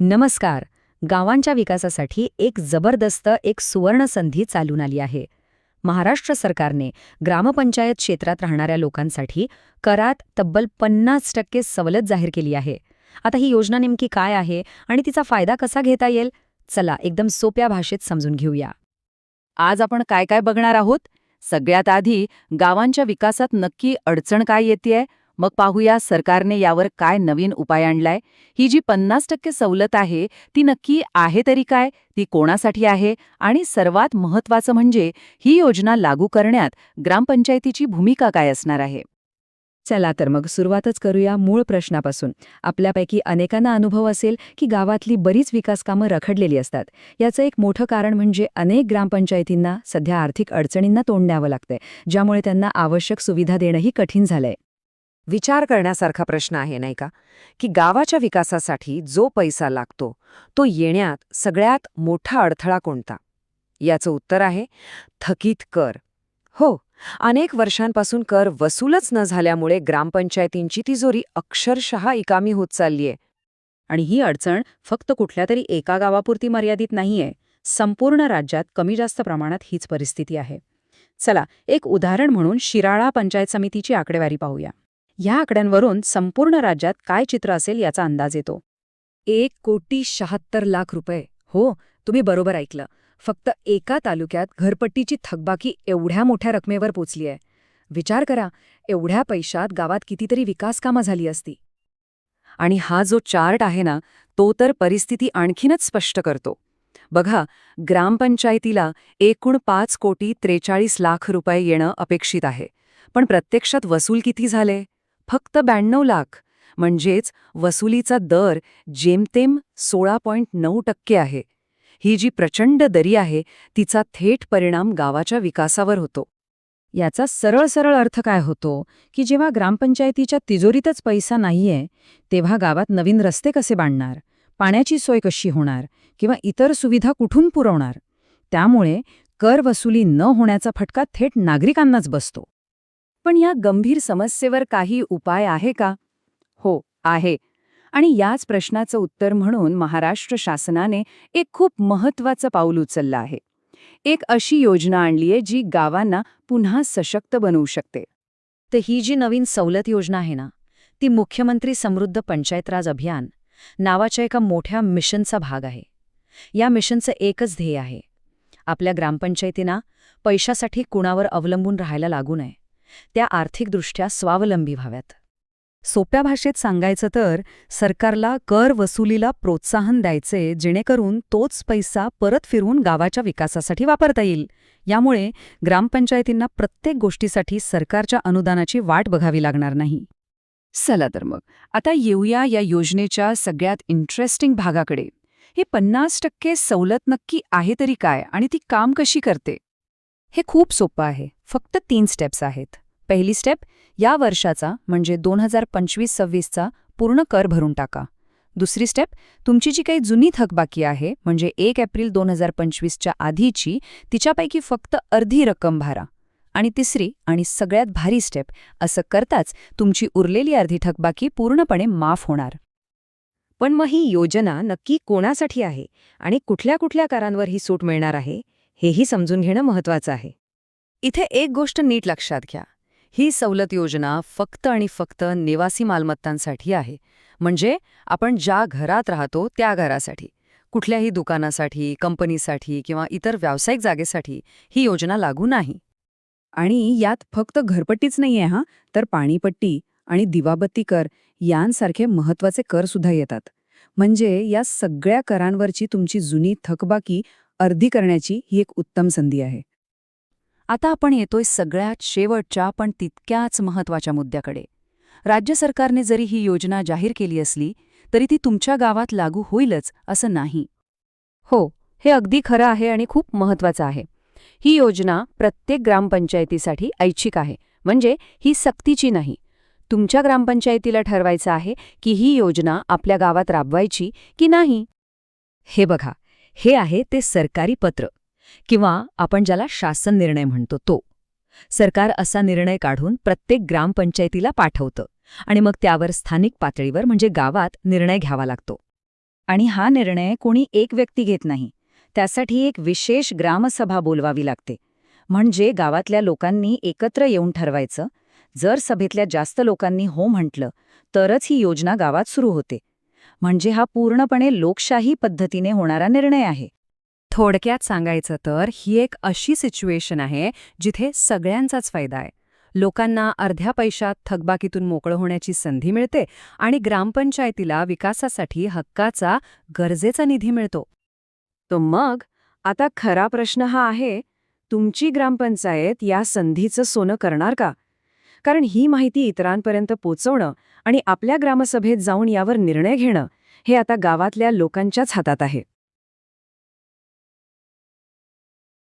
नमस्कार. गावांच्या विकासासाठी एक जबरदस्त एक सुवर्ण संधी चालून आली आहे. महाराष्ट्र सरकारने ग्रामपंचायत क्षेत्रात राहणाऱ्या लोकांसाठी करात तब्बल पन्नास टक्के सवलत जाहीर केली आहे. आता ही योजना नेमकी काय आहे आणि तिचा फायदा कसा घेता येईल? चला एकदम सोप्या भाषेत समजून घेऊया. आज आपण काय काय बघणार आहोत? सगळ्यात आधी गावांच्या विकासात नक्की अडचण काय येतेय? मग पाहूया सरकारने यावर काय नवीन उपाय आणलाय. ही जी पन्नास टक्के सवलत आहे ती नक्की आहे तरी काय? ती कोणासाठी आहे? आणि सर्वात महत्वाचं म्हणजे ही योजना लागू करण्यात ग्रामपंचायतीची भूमिका काय असणार आहे? चला तर मग सुरुवातच करूया मूळ प्रश्नापासून. आपल्यापैकी अनेकांना अनुभव असेल की गावातली बरीच विकासकामं रखडलेली असतात. याचं एक मोठं कारण म्हणजे अनेक ग्रामपंचायतींना सध्या आर्थिक अडचणींना तोंड द्यावं लागतंय ज्यामुळे त्यांना आवश्यक सुविधा देणंही कठीण झालंय. विचार करण्यासारखा प्रश्न आहे नाही का? की गावाच्या विकासासाठी जो पैसा लागतो तो येण्यात सगळ्यात मोठा अडथळा कोणता? याचं उत्तर आहे थकीत कर. हो अनेक वर्षांपासून कर वसूलच न झाल्यामुळे ग्रामपंचायतींची तिजोरी अक्षरशः इकामी होत चाललीय. आणि ही अडचण फक्त कुठल्या तरी एका गावापुरती मर्यादित नाहीये संपूर्ण राज्यात कमी जास्त प्रमाणात हीच परिस्थिती आहे. चला एक उदाहरण म्हणून शिराळा पंचायत समितीची आकडेवारी पाहूया. या आकड्यांवरून संपूर्ण राज्यात काय चित्र असेल याचा अंदाज येतो. एक कोटी शहात्तर लाख रुपये. हो तुम्ही बरोबर ऐकलं. फक्त एका तालुक्यात घरपट्टीची थकबाकी एवढ्या मोठ्या रकमेवर पोचली आहे. विचार करा एवढ्या पैशात गावात कितीतरी विकास कामं झाली असती. आणि हा जो चार्ट आहे ना तो तर परिस्थिती आणखीनच स्पष्ट करतो. बघा ग्रामपंचायतीला एकूण पाच कोटी त्रेचाळीस लाख रुपये येणं अपेक्षित आहे. पण प्रत्यक्षात वसूल किती झाले? फक्त ब्याण्णव लाख. म्हणजेच वसुलीचा दर जेमतेम सोळा पॉईंट नऊ टक्के आहे. ही जी प्रचंड दरी आहे तिचा थेट परिणाम गावाच्या विकासावर होतो. याचा सरळ सरळ अर्थ काय होतो की जेव्हा ग्रामपंचायतीच्या तिजोरीतच पैसा नाहीये तेव्हा गावात नवीन रस्ते कसे बांधणार पाण्याची सोय कशी होणार किंवा इतर सुविधा कुठून पुरवणार त्यामुळे कर वसुली न होण्याचा फटका थेट नागरिकांनाच बसतो. पण या गंभीर समस्येवर काही उपाय आहे का? हो आहे. आणि याच प्रश्नाचं उत्तर म्हणून महाराष्ट्र शासनाने एक खूप महत्वाचं पाऊल उचललं आहे. एक अशी योजना आणलीये जी गावांना पुन्हा सशक्त बनवू शकते. तर ही जी नवीन सवलत योजना आहे ना ती मुख्यमंत्री समृद्ध पंचायत राज अभियान नावाच्या एका मोठ्या मिशनचा भाग आहे. या मिशनचं एकच ध्येय आहे. आपल्या ग्रामपंचायतींना पैशासाठी कुणावर अवलंबून राहायला लागू नये. त्या आर्थिकदृष्ट्या स्वावलंबी व्हाव्यात. सोप्या भाषेत सांगायचं तर सरकारला कर वसुलीला प्रोत्साहन द्यायचे जेणेकरून तोच पैसा परत फिरवून गावाच्या विकासासाठी वापरता येईल. यामुळे ग्रामपंचायतींना प्रत्येक गोष्टीसाठी सरकारच्या अनुदानाची वाट बघावी लागणार नाही. चला तर मग आता येऊया या योजनेच्या सगळ्यात इंटरेस्टिंग भागाकडे. हे पन्नास टक्के सवलत नक्की आहे तरी काय आणि ती काम कशी करते? हे खूप सोपं आहे. फक्त तीन स्टेप्स आहेत. पहिली स्टेप या वर्षाचा म्हणजे दोन हजार पंचवीस सव्वीसचा पूर्ण कर भरून टाका. दुसरी स्टेप तुमची जी काही जुनी थकबाकी आहे म्हणजे एक एप्रिल दोन हजार पंचवीसच्या आधीची तिच्यापैकी फक्त अर्धी रक्कम भरा. आणि तिसरी आणि सगळ्यात भारी स्टेप असं करताच तुमची उरलेली अर्धी थकबाकी पूर्णपणे माफ होणार. पण मग ही योजना नक्की कोणासाठी आहे? आणि कुठल्या कुठल्या करांवर ही सूट मिळणार आहे? हेही समजून घेणं महत्वाचं आहे. इथे एक गोष्ट नीट लक्षात घ्या. ही सवलत योजना फक्त आणि फक्त निवासी मालमत्तांसाठी आहे. म्हणजे आपण ज्या घरात राहतो त्या घरासाठी कुठल्याही दुकानासाठी कंपनीसाठी किंवा इतर व्यावसायिक जागेसाठी ही योजना लागू नाही. आणि यात फक्त घरपट्टीच नाहीये हा? तर पाणीपट्टी आणि दिवाबत्ती कर यांसारखे महत्त्वाचे कर सुद्धा येतात. म्हणजे या सगळ्या करांवरची तुमची जुनी थकबाकी अर्धी करण्याची ही एक उत्तम संधी आहे. आता आपण येतोय सगळ्यात शेवटच्या पण तितक्याच महत्त्वाच्या मुद्द्याकडे. राज्य सरकारने जरी ही योजना जाहीर केली असली तरी ती तुमच्या गावात लागू होईलच असं नाही. हो हे अगदी खरं आहे आणि खूप महत्वाचं आहे. ही योजना प्रत्येक ग्रामपंचायतीसाठी ऐच्छिक आहे म्हणजे ही सक्तीची नाही. तुमच्या ग्रामपंचायतीला ठरवायचं आहे की ही योजना आपल्या गावात राबवायची की नाही? हे बघा हे आहे ते सरकारी पत्र किंवा आपण ज्याला शासन निर्णय म्हणतो तो. सरकार असा निर्णय काढून प्रत्येक ग्रामपंचायतीला पाठवतं आणि मग त्यावर स्थानिक पातळीवर म्हणजे गावात निर्णय घ्यावा लागतो. आणि हा निर्णय कोणी एक व्यक्ती घेत नाही त्यासाठी एक विशेष ग्रामसभा बोलवावी लागते. म्हणजे गावातल्या लोकांनी एकत्र येऊन ठरवायचं जर सभेतल्या जास्त लोकांनी हो म्हटलं तरच ही योजना गावात सुरू होते. म्हणजे हा पूर्णपणे लोकशाही पद्धतीने होणारा निर्णय आहे. थोडक्यात सांगायचं तर ही एक अशी सिच्युएशन आहे जिथे सगळ्यांचाच फायदा आहे. लोकांना अर्ध्या पैशात थकबाकीतून मोकळं होण्याची संधी मिळते आणि ग्रामपंचायतीला विकासासाठी हक्काचा गरजेचा निधी मिळतो. तो मग आता खरा प्रश्न हा आहे तुमची ग्रामपंचायत या संधीचं सोनं करणार का? कारण ही माहिती इतरांपर्यंत पोचवणं आणि आपल्या ग्रामसभेत जाऊन यावर निर्णय घेणं हे आता गावातल्या लोकांच्याच हातात आहे.